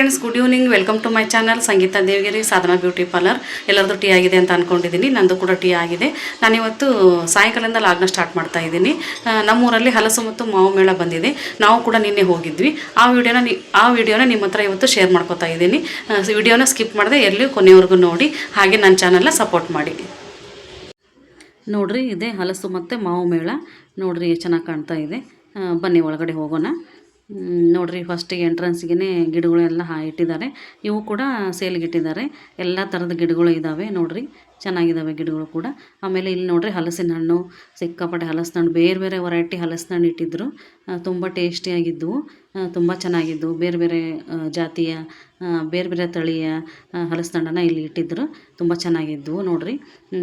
Friends good evening welcome to my channel Sangeetha Devagiri Sadhana beauty parlour ಎಲ್ಲರದ್ದು tea ಆಗಿದೆ ಅಂತ ಅಂದ್ಕೊಂಡಿದ್ದೀನಿ ನಂದು ಕೂಡ ಟೀ ಆಗಿದೆ. ನಾನಿವತ್ತು ಸಾಯಂಕಾಲದಿಂದ ಲಾಗ್ನ ಸ್ಟಾರ್ಟ್ ಮಾಡ್ತಾ ಇದ್ದೀನಿ. ನಮ್ಮೂರಲ್ಲಿ ಹಲಸು ಮತ್ತು ಮಾವು ಮೇಳ ಬಂದಿದೆ. ನಾವು ಕೂಡ ನಿನ್ನೆ ಹೋಗಿದ್ವಿ. ಆ ವಿಡಿಯೋನ ಆ ವಿಡಿಯೋನ ನಿಮ್ಮ ಹತ್ರ ಇವತ್ತು ಶೇರ್ ಮಾಡ್ಕೋತಾ ಇದ್ದೀನಿ. ವಿಡಿಯೋನ ಸ್ಕಿಪ್ ಮಾಡದೆ ಎಲ್ಲಿಯೂ ಕೊನೆಯವರೆಗೂ ನೋಡಿ. ಹಾಗೆ ನನ್ನ ಚಾನಲ್ನ ಸಪೋರ್ಟ್ ಮಾಡಿ. ನೋಡ್ರಿ, ಇದೆ ಹಲಸು ಮತ್ತು ಮಾವು ಮೇಳ. ನೋಡ್ರಿ, ಚೆನ್ನಾಗಿ ಕಾಣ್ತಾ ಇದೆ. ಬನ್ನಿ, ಒಳಗಡೆ ಹೋಗೋಣ. ನೋಡ್ರಿ ಫಸ್ಟಿಗೆ ಎಂಟ್ರೆನ್ಸ್ಗೆ ಗಿಡಗಳೆಲ್ಲ ಹಾ ಇಟ್ಟಿದ್ದಾರೆ ಇವು ಕೂಡ ಸೇಲ್ಗೆ ಇಟ್ಟಿದ್ದಾರೆ ಎಲ್ಲ ಥರದ ಗಿಡಗಳು ಇದ್ದಾವೆ ನೋಡ್ರಿ ಚೆನ್ನಾಗಿದ್ದಾವೆ ಗಿಡಗಳು ಕೂಡ. ಆಮೇಲೆ ಇಲ್ಲಿ ನೋಡ್ರಿ ಹಲಸಿನ ಹಣ್ಣು ಸಿಕ್ಕಾಪಟ್ಟೆ ಹಲಸಿನ ಹಣ್ಣು ಬೇರೆ ಬೇರೆ ವೆರೈಟಿ ಹಲಸಿನ ಹಣ್ಣು ಇಟ್ಟಿದ್ದರು ತುಂಬ ಟೇಸ್ಟಿಯಾಗಿದ್ದವು ತುಂಬ ಚೆನ್ನಾಗಿದ್ದವು ಬೇರೆ ಬೇರೆ ಜಾತಿಯ ಬೇರೆ ಬೇರೆ ತಳಿಯ ಹಲಸಿನ ಹಣ್ಣನ್ನು ಇಲ್ಲಿ ಇಟ್ಟಿದ್ದರು ತುಂಬ ಚೆನ್ನಾಗಿದ್ದವು ನೋಡ್ರಿ.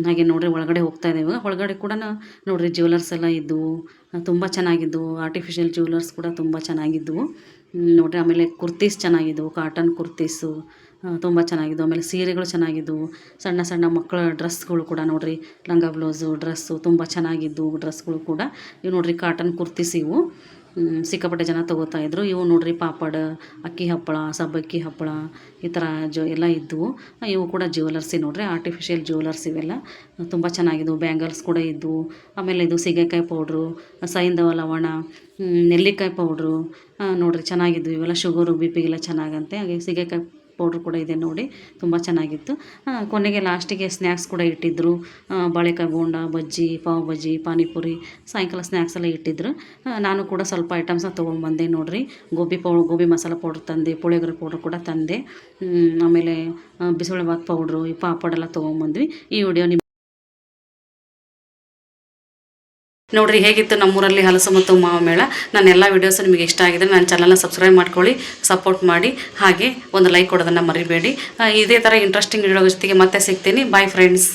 ಹಾಗೆ ನೋಡ್ರಿ ಒಳಗಡೆ ಹೋಗ್ತಾ ಇದ್ದೇವೆ. ಒಳಗಡೆ ಕೂಡ ನೋಡ್ರಿ ಜ್ಯುವೆಲರ್ಸ್ ಎಲ್ಲ ಇದ್ದವು ತುಂಬ ಚೆನ್ನಾಗಿದ್ದವು ಆರ್ಟಿಫಿಷಿಯಲ್ ಜ್ಯುವೆಲರ್ಸ್ ಕೂಡ ತುಂಬ ಚೆನ್ನಾಗಿದ್ದವು ನೋಡ್ರಿ, ಆಮೇಲೆ ಕುರ್ತೀಸ್ ಚೆನ್ನಾಗಿದ್ದವು ಕಾಟನ್ ಕುರ್ತೀಸು ತುಂಬ ಚೆನ್ನಾಗಿದ್ದವು ಆಮೇಲೆ ಸೀರೆಗಳು ಚೆನ್ನಾಗಿದ್ದವು ಸಣ್ಣ ಸಣ್ಣ ಮಕ್ಕಳ ಡ್ರೆಸ್ಗಳು ಕೂಡ ನೋಡಿರಿ, ಲಂಗ ಬ್ಲೌಸು, ಡ್ರೆಸ್ಸು, ತುಂಬ ಚೆನ್ನಾಗಿದ್ದವು ಡ್ರೆಸ್ಗಳು ಕೂಡ. ಇವು ನೋಡಿರಿ ಕಾಟನ್ ಕುರ್ತೀಸ್ ಇವು. ಸಿಕ್ಕಾಪಟ್ಟೆ ಜನ ತೊಗೋತಾ ಇದ್ರು. ಇವು ನೋಡ್ರಿ ಪಾಪಡ್, ಅಕ್ಕಿ ಹಪ್ಪಳ, ಸಬ್ಬಕ್ಕಿ ಹಪ್ಪಳ, ಈ ಥರ ಜೊ, ಎಲ್ಲ ಇದ್ದವು ಇವು ಕೂಡ ಜ್ಯುವೆಲರ್ಸಿ ನೋಡ್ರಿ ಆರ್ಟಿಫಿಷಿಯಲ್ ಜ್ಯುವೆಲರ್ಸ್ ಇವೆಲ್ಲ. ತುಂಬ ಚೆನ್ನಾಗಿದ್ವು. ಬ್ಯಾಂಗಲ್ಸ್ ಕೂಡ ಇದ್ದವು ಆಮೇಲೆ ಇದು ಸೀಗೆಕಾಯಿ ಪೌಡ್ರು ಸೈಂಧವ ಲವಣ ನೆಲ್ಲಿಕಾಯಿ ಪೌಡ್ರು ನೋಡ್ರಿ ಚೆನ್ನಾಗಿದ್ವು. ಇವೆಲ್ಲ ಶುಗರು ಬಿ ಪಿಗೆಲ್ಲ ಚೆನ್ನಾಗಂತೆ. ಹಾಗೆ ಸೀಗೆಕಾಯಿ ಪೌಡ್ರ್ ಕೂಡ ಇದೆ ನೋಡಿ ತುಂಬ ಚೆನ್ನಾಗಿತ್ತು. ಕೊನೆಗೆ ಲಾಸ್ಟಿಗೆ ಸ್ನ್ಯಾಕ್ಸ್ ಕೂಡ ಇಟ್ಟಿದ್ದರು ಬಾಳೆಕಾಯಿ ಬೋಂಡ ಬಜ್ಜಿ ಪಾವ್ ಬಜ್ಜಿ ಪಾನಿಪುರಿ ಸಾಯಂಕಾಲ ಸ್ನ್ಯಾಕ್ಸ್ ಎಲ್ಲ ಇಟ್ಟಿದ್ರು. ನಾನು ಕೂಡ ಸ್ವಲ್ಪ ಐಟಮ್ಸ್ನ ತೊಗೊಂಡ್ಬಂದೆ ನೋಡಿರಿ. ಗೋಬಿ ಪೌ ಗೋಬಿ ಮಸಾಲ ಪೌಡ್ರ್ ತಂದೆ ಪುಳಿಯೋಗರೆ ಪೌಡ್ರ್ ಕೂಡ ತಂದೆ. ಆಮೇಲೆ ಆ, ಬಿಸಿಬೇಳೆಭಾತ್ ಪೌಡ್ರು ಈ ಪಾಪಡೆಲ್ಲ ತೊಗೊಂಡ್ಬಂದ್ವಿ. ಈ ವಿಡಿಯೋ ನಿಮ್ಮ ನೋಡ್ರಿ, ಹೇಗಿತ್ತು ನಮ್ಮೂರಲ್ಲಿ ಹಲಸು ಮತ್ತು ಮಾವ ಮೇಳ? ನನ್ನ ಎಲ್ಲ ವಿಡಿಯೋಸ್ ನಿಮಗೆ ಇಷ್ಟ ಆಗಿದೆ ನನ್ನ ಚಾನಲ್ನ ಸಬ್ಸ್ಕ್ರೈಬ್ ಮಾಡ್ಕೊಳ್ಳಿ ಸಪೋರ್ಟ್ ಮಾಡಿ, ಹಾಗೆ ಒಂದು ಲೈಕ್ ಕೊಡೋದನ್ನು ಮರಿಬೇಡಿ. ಇದೇ ಥರ ಇಂಟ್ರೆಸ್ಟಿಂಗ್ ವಿಡಿಯೋ ಜೊತೆಗೆ ಮತ್ತೆ ಸಿಗ್ತೀನಿ. Bye friends